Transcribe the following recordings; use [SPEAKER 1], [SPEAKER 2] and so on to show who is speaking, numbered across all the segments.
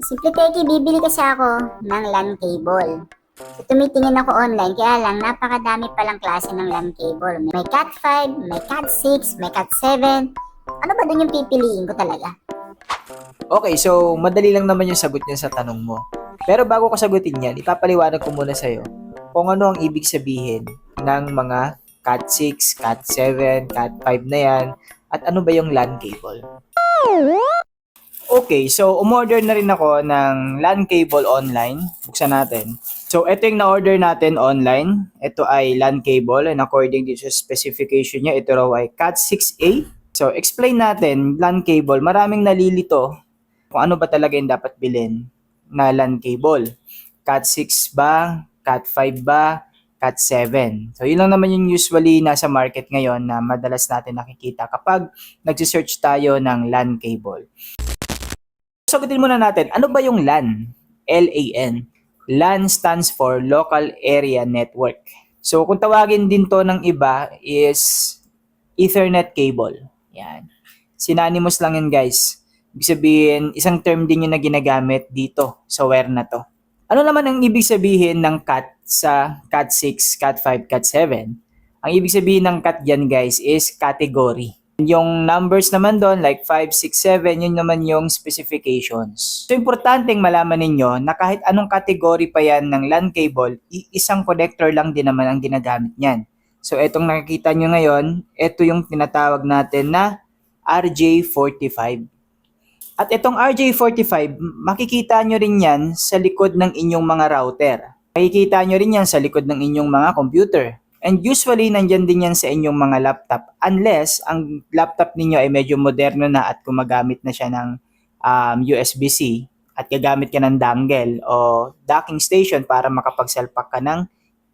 [SPEAKER 1] Simple Teki, bibili kasi ako ng LAN cable. So, tumitingin ako online, kaya lang napakadami palang klase ng LAN cable. May Cat 5, may Cat 6, may Cat 7. Ano ba dun yung pipiliin ko talaga?
[SPEAKER 2] Okay, so madali lang naman yung sagot niya sa tanong mo. Pero bago ko sagutin yan, ipapaliwanag ko muna sa'yo kung ano ang ibig sabihin ng mga Cat 6, Cat 7, Cat 5 na yan, at ano ba yung LAN cable. Okay, so umorder na rin ako ng LAN cable online. Buksan natin. So, ito yung na-order natin online. Ito ay LAN cable and according to sa specification niya, ito raw ay Cat 6A. So, explain natin, LAN cable, maraming nalilito kung ano ba talaga yung dapat bilhin na LAN cable. Cat 6 ba? Cat 5 ba? Cat 7. So, yun lang naman yung usually nasa market ngayon na madalas natin nakikita kapag nagsisearch tayo ng LAN cable. Sagutin muna natin, ano ba yung LAN? L-A-N. LAN stands for Local Area Network. So, kung tawagin din to ng iba is Ethernet cable. Yan. Synonymous lang yan guys. Ibig sabihin, isang term din yung na ginagamit dito sa wire na to. Ano naman ang ibig sabihin ng CAT sa CAT 6, CAT 5, CAT 7? Ang ibig sabihin ng CAT dyan guys is category. Yung numbers naman doon, like 5, 6, 7, yun naman yung specifications. So, importanteng malaman ninyo na kahit anong category pa yan ng LAN cable, isang connector lang din naman ang ginagamit niyan. So, etong nakikita nyo ngayon, ito yung tinatawag natin na RJ45. At itong RJ45, makikita nyo rin yan sa likod ng inyong mga router. Makikita nyo rin yan sa likod ng inyong mga computer. And usually, nandyan din yan sa inyong mga laptop unless ang laptop ninyo ay medyo moderno na at gumagamit na siya ng um, USB-C at gagamit ka ng dongle o docking station para makapagsalpak ka ng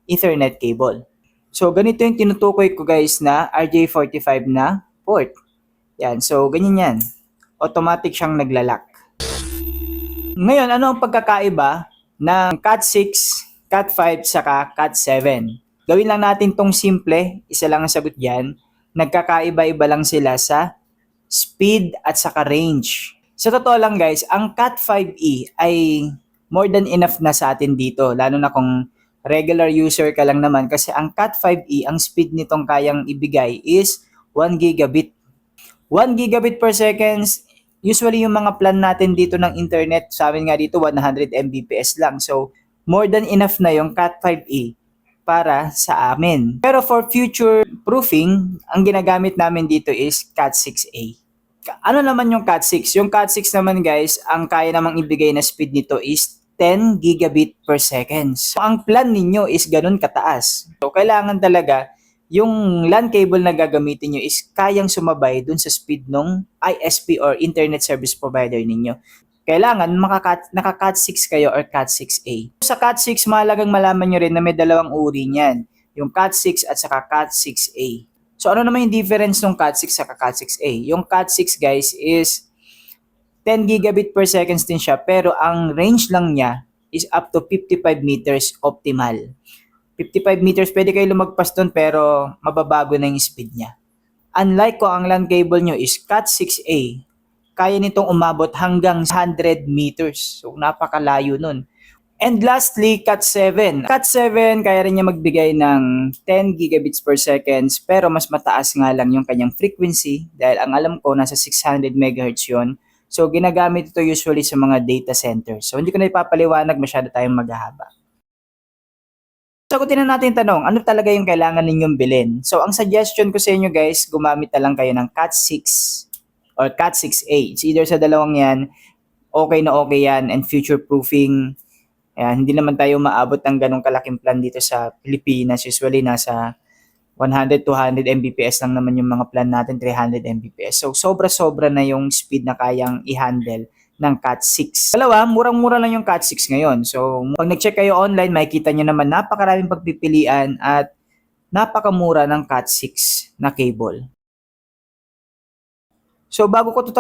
[SPEAKER 2] Ethernet cable. So, ganito yung tinutukoy ko guys na RJ45 na port. Yan, so ganyan yan. Automatic siyang naglalak. Ngayon, ano ang pagkakaiba ng Cat 6, Cat 5, saka Cat 7? Gawin lang natin tong simple, isa lang ang sagot dyan. Nagkakaiba-iba lang sila sa speed at saka range. Sa totoo lang guys, ang Cat 5e ay more than enough na sa atin dito, lalo na kung regular user ka lang naman kasi ang Cat 5e, ang speed nitong kayang ibigay is 1 gigabit 1 gigabit per seconds, usually yung mga plan natin dito ng internet, sa amin nga dito 100 Mbps lang. So, more than enough na yung Cat 5e para sa amin. Pero for future proofing, ang ginagamit namin dito is Cat 6a. Ka- Ano naman yung Cat 6? Yung Cat 6 naman guys, ang kaya namang ibigay na speed nito is 10 gigabit per second. So, ang plan ninyo is ganun kataas. So, kailangan talaga yung LAN cable na gagamitin nyo is kayang sumabay dun sa speed ng ISP or Internet Service Provider ninyo. Kailangan makakat, naka-Cat 6 kayo or Cat 6A. Sa Cat 6, mahalagang malaman nyo rin na may dalawang uri niyan. Yung Cat 6 at saka Cat 6A. So ano naman yung difference ng Cat 6 sa Cat 6A? Yung Cat 6 guys is 10 gigabit per seconds din siya pero ang range lang niya is up to 55 meters optimal. 55 meters, pwede kayo lumagpas doon pero mababago na yung speed niya. Unlike kung ang LAN cable nyo is Cat 6A, kaya nitong umabot hanggang 100 meters. So, napakalayo nun. And lastly, Cat 7. Cat 7, kaya rin niya magbigay ng 10 gigabits per seconds pero mas mataas nga lang yung kanyang frequency dahil ang alam ko nasa 600 MHz yun. So, ginagamit ito usually sa mga data centers. So, hindi ko na ipapaliwanag, masyado tayong maghahaba. Sagutin na natin yung tanong, ano talaga yung kailangan ninyong bilhin? So, ang suggestion ko sa inyo guys, gumamit na lang kayo ng Cat 6 or Cat 6A. It's either sa dalawang yan, okay na okay yan and future-proofing. Ayan, hindi naman tayo maabot ng ganong kalaking plan dito sa Pilipinas. Usually, nasa 100, 200 Mbps lang naman yung mga plan natin, 300 Mbps. So, sobra-sobra na yung speed na kayang i-handle ng Cat 6. Dalawa, murang-mura lang yung Cat 6 ngayon. So, pag nag-check kayo online, makikita nyo naman napakaraming pagpipilian at napakamura ng Cat 6 na cable. So, bago ko ito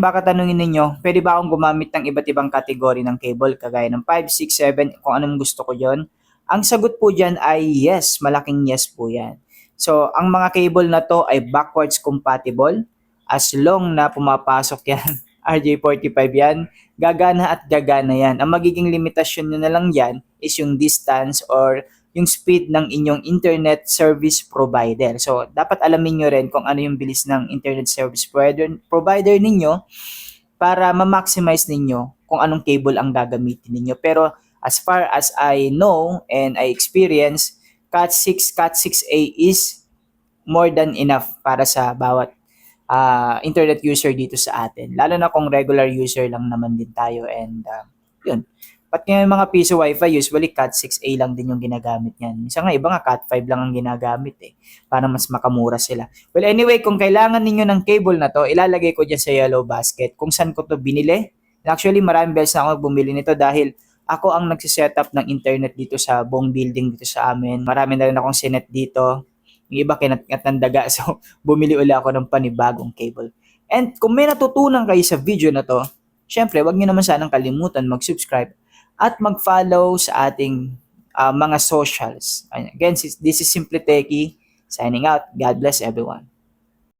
[SPEAKER 2] baka tanungin ninyo, pwede ba akong gumamit ng iba't ibang kategory ng cable, kagaya ng 5, 6, 7, kung anong gusto ko yon? Ang sagot po dyan ay yes, malaking yes po yan. So, ang mga cable na to ay backwards compatible as long na pumapasok yan RJ45 yan, gagana at gagana yan. Ang magiging limitasyon nyo na lang yan is yung distance or yung speed ng inyong internet service provider. So, dapat alamin nyo rin kung ano yung bilis ng internet service provider, provider ninyo para ma-maximize ninyo kung anong cable ang gagamitin ninyo. Pero as far as I know and I experience, Cat6, Cat6A is more than enough para sa bawat ah, internet user dito sa atin. Lalo na kung regular user lang naman din tayo and ah, yun. Pat ngayon mga piso wifi, usually Cat6A lang din yung ginagamit niyan. Minsan nga iba nga Cat5 lang ang ginagamit eh, para mas makamura sila. Well anyway, kung kailangan ninyo ng cable na to, ilalagay ko dyan sa yellow basket kung saan ko to binili. Actually, maraming beses na ako bumili nito dahil ako ang nagsiset-up ng internet dito sa buong building dito sa amin. Marami na rin akong sinet dito. Yung iba kinatngat ng daga. So, bumili uli ako ng panibagong cable. And kung may natutunan kayo sa video na to, syempre, wag niyo naman sanang kalimutan mag-subscribe at mag-follow sa ating ah, mga socials. Again, this is Simply Techie. Signing out. God bless everyone.